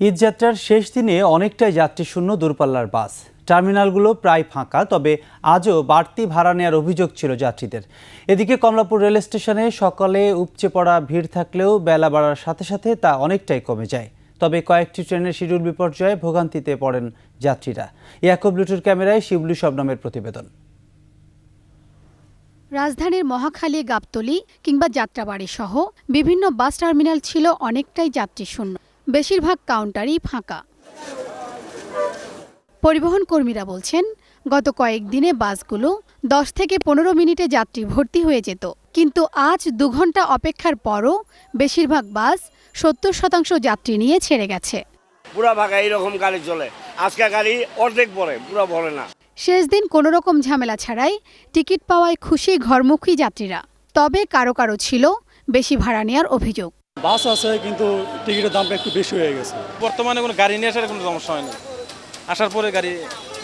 ঈদযাত্রার শেষ দিনে অনেকটাই যাত্রীশূন্য দূরপাল্লার বাস। টার্মিনালগুলো প্রায় ফাঁকা, তবে আজও বাড়তি ভাড়া নেওয়ার অভিযোগ ছিল যাত্রীদের। এদিকে কমলাপুর রেল স্টেশনে সকালে উপচে পড়া ভিড় থাকলেও বেলা বাড়ার সাথে সাথে তা অনেকটাই কমে যায়। তবে কয়েকটি ট্রেনের শিডিউল বিপর্যয়ে ভোগান্তিতে পড়েন যাত্রীরা। ইয়াকব লুটুর ক্যামেরায় শিবলু শবনমের প্রতিবেদন। রাজধানীর মহাখালী, গাবতলী কিংবা যাত্রাবাড়ি সহ বিভিন্ন বাস টার্মিনাল ছিল অনেকটাই যাত্রী শূন্য। বেশিরভাগ কাউন্টারই ফাঁকা। পরিবহন কর্মীরা বলছেন গত কয়েকদিনে বাসগুলো দশ থেকে পনেরো মিনিটে যাত্রী ভর্তি হয়ে যেত। কিন্তু আজ দু ঘণ্টা অপেক্ষার পরও বেশিরভাগ বাস সত্তর শতাংশ যাত্রী নিয়ে ছেড়ে গেছে। পুরা ভাগা এইরকম গাড়ি চলে। আজকে গাড়ি অর্ধেক পরে পুরা ভরে না। শেষ দিন কোনো রকম ঝামেলা ছাড়াই টিকিট পাওয়ায় খুশি ঘরমুখী যাত্রীরা। তবে কারও কারও ছিল বেশি ভাড়া নেওয়ার অভিযোগ। বাস আছে কিন্তু টিকিটের দামটা একটু বেশি হয়ে গেছে। বর্তমানে কোনো গাড়ি নিয়ে আসার কোনো সমস্যা হয়নি। আসার পরে গাড়ি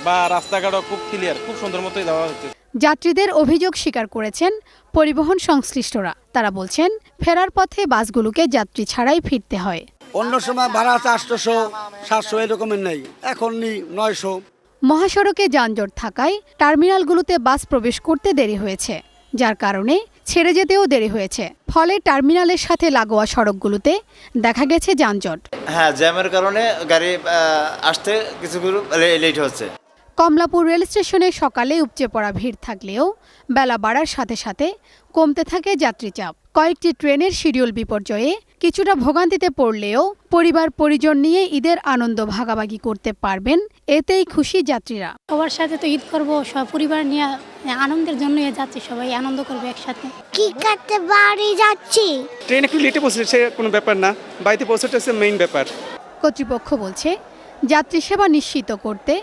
বা রাস্তাঘাটও খুব ক্লিয়ার খুব সুন্দর মতোই দেওয়া হচ্ছে যাত্রীদের অভিযোগ স্বীকার করেছেন পরিবহন সংশ্লিষ্টরা। তারা বলছেন ফেরার পথে বাসগুলোকে যাত্রী ছাড়াই ফিরতে হয়। অন্য সময় ভাড়া আছে আটশোশো সাতশো এরকমের নেই। এখন নি নয়শো। মহাসড়কে যানজট থাকায় টার্মিনালগুলোতে বাস প্রবেশ করতে দেরি হয়েছে যার কারণে ছেড়ে যেতেও দেরি হয়েছে। ফলে টার্মিনালের সাথে লাগোয়া সড়কগুলোতে দেখা গেছে যানজট। হ্যাঁ জ্যামের কারণে গাড়ি আসতে কিছুগুলো লেট হচ্ছে। কমলাপুর রেল স্টেশনে সকালে উপচে পড়া ভিড় থাকলেও বেলা বাড়ার সাথে সাথে কমতে থাকে যাত্রী চাপ। কয়েকটি ট্রেনের শিডিউল বিপর্যয়ে কিছুটা ভোগান্তিতে পড়লেও পরিবার পরিজন নিয়ে ঈদের আনন্দ ভাগাভাগি করতে পারবেন এতেই খুশি যাত্রীরা। সবার সাথে তো ঈদ করব সব পরিবার নিয়ে আনন্দের জন্য যাচ্ছি সবাই আনন্দ করবে একসাথে। কি কাটতে বাড়ি যাচ্ছি? ট্রেন একটু লেটে পৌঁছেছে সে কোনো ব্যাপার না। বাড়িতে পৌঁছাটা মেইন ব্যাপার। কর্তৃপক্ষ বলছে যাত্রী সেবা নিশ্চিত করতে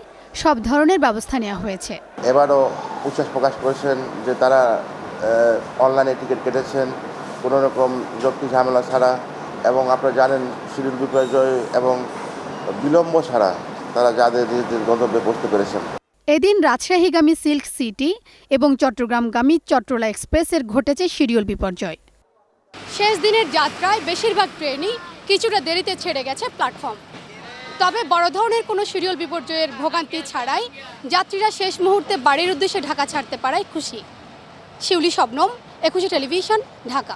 সব ধরনের ব্যবস্থা নেওয়া হয়েছে। এবারও উচ্ছ্বাস প্রকাশ করেছেন যে তারা অনলাইনে টিকিট কেটেছেন কোনো রকম যৌক্তিক ঝামেলা ছাড়া এবং আপনারা জানেন শিডিউল বিপর্যয় এবং বিলম্ব ছাড়া তারা যাদের নিজেদের গন্তব্যে পৌঁছতে পেরেছেন। এদিন রাজশাহীগামী সিল্ক সিটি এবং চট্টগ্রামগামী চট্টলা এক্সপ্রেসের ঘটেছে শিডিউল বিপর্যয়। শেষ দিনের যাত্রায় বেশিরভাগ ট্রেনই কিছুটা দেরিতে ছেড়ে গেছে প্ল্যাটফর্ম। তবে বড় ধরনের কোনো শিডিউল বিপর্যয়ের ভোগান্তি ছাড়াই যাত্রীরা শেষ মুহূর্তে বাড়ির উদ্দেশ্যে ঢাকা ছাড়তে পারায় খুশি। শিউলি শবনম, একুশে টেলিভিশন, ঢাকা।